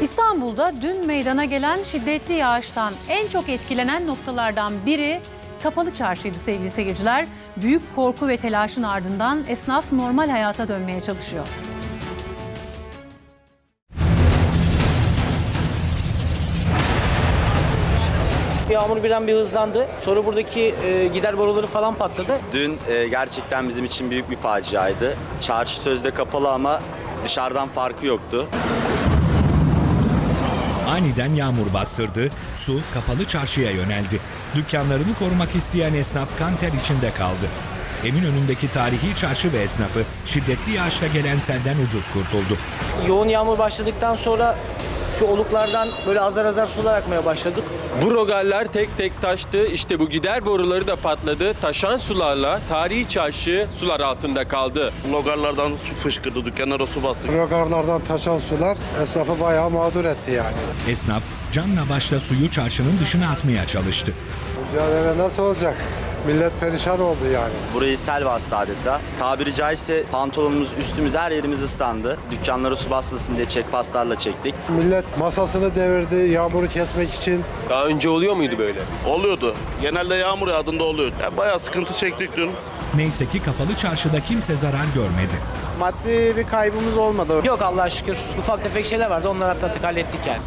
İstanbul'da dün meydana gelen şiddetli yağıştan en çok etkilenen noktalardan biri kapalı çarşıydı sevgili seyirciler. Büyük korku ve telaşın ardından esnaf normal hayata dönmeye çalışıyor. Yağmur birden bir hızlandı. Sonra buradaki e, gider boruları falan patladı. Dün e, gerçekten bizim için büyük bir faciaydı. Çarşı sözde kapalı ama dışarıdan farkı yoktu. Aniden yağmur bastırdı, su kapalı çarşıya yöneldi. Dükkanlarını korumak isteyen esnaf kanter içinde kaldı. Eminönü'ndeki tarihi çarşı ve esnafı şiddetli yağışla gelen selden ucuz kurtuldu. Yoğun yağmur başladıktan sonra şu oluklardan böyle azar azar sular akmaya başladı. Bu rogarlar tek tek taştı. İşte bu gider boruları da patladı. Taşan sularla tarihi çarşı sular altında kaldı. Logarlardan su fışkırdı, dükkanlara su bastı. Rogarlardan taşan sular esnafı bayağı mağdur etti yani. Esnaf canla başla suyu çarşının dışına atmaya çalıştı. Mücadele nasıl olacak? Millet perişan oldu yani. Burayı sel bastı adeta. Tabiri caizse pantolonumuz, üstümüz, her yerimiz ıslandı. Dükkanlara su basmasın diye çek paslarla çektik. Millet masasını devirdi yağmuru kesmek için. Daha önce oluyor muydu böyle? Oluyordu. Genelde yağmur yağdığında oluyor. Yani bayağı sıkıntı çektik dün. Neyse ki kapalı çarşıda kimse zarar görmedi. Maddi bir kaybımız olmadı. Yok Allah'a şükür. Ufak tefek şeyler vardı. Onları atlattık hallettik yani.